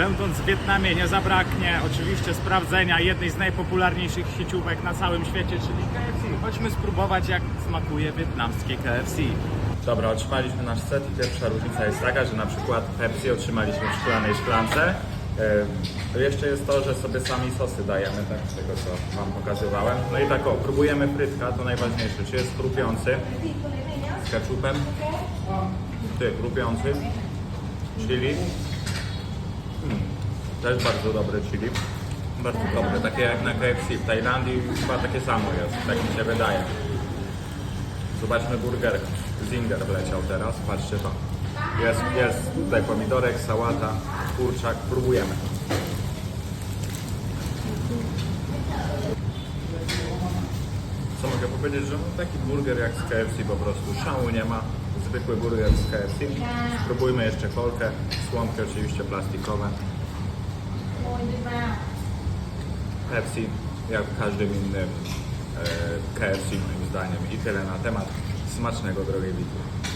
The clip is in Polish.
będąc w Wietnamie nie zabraknie oczywiście sprawdzenia jednej z najpopularniejszych sieciówek na całym świecie, czyli KFC. Chodźmy spróbować jak smakuje wietnamskie KFC. Dobra, otrzymaliśmy nasz set i pierwsza różnica jest taka, że na przykład Pepsi otrzymaliśmy w szklanej szklance. To jeszcze jest to, że sobie sami sosy dajemy, tak z tego co Wam pokazywałem. No i tak o, próbujemy frytka, to najważniejsze, czy jest chrupiący z ketchupem. Ty, chrupiący. Chili. Mm, też bardzo dobre chili. Bardzo dobre, takie jak na KFC. W Tajlandii chyba takie samo jest, tak mi się wydaje. Zobaczmy burger. Zinger wleciał teraz, patrzcie to. Jest, jest tutaj pomidorek, sałata, kurczak, próbujemy. Co mogę powiedzieć, że no taki burger jak z KFC po prostu, szału nie ma, zwykły burger z KFC. Spróbujmy jeszcze kolkę, słomki oczywiście plastikowe. Pepsi, jak w każdym innym e, KFC moim zdaniem. I tyle na temat smacznego, drogie widzu.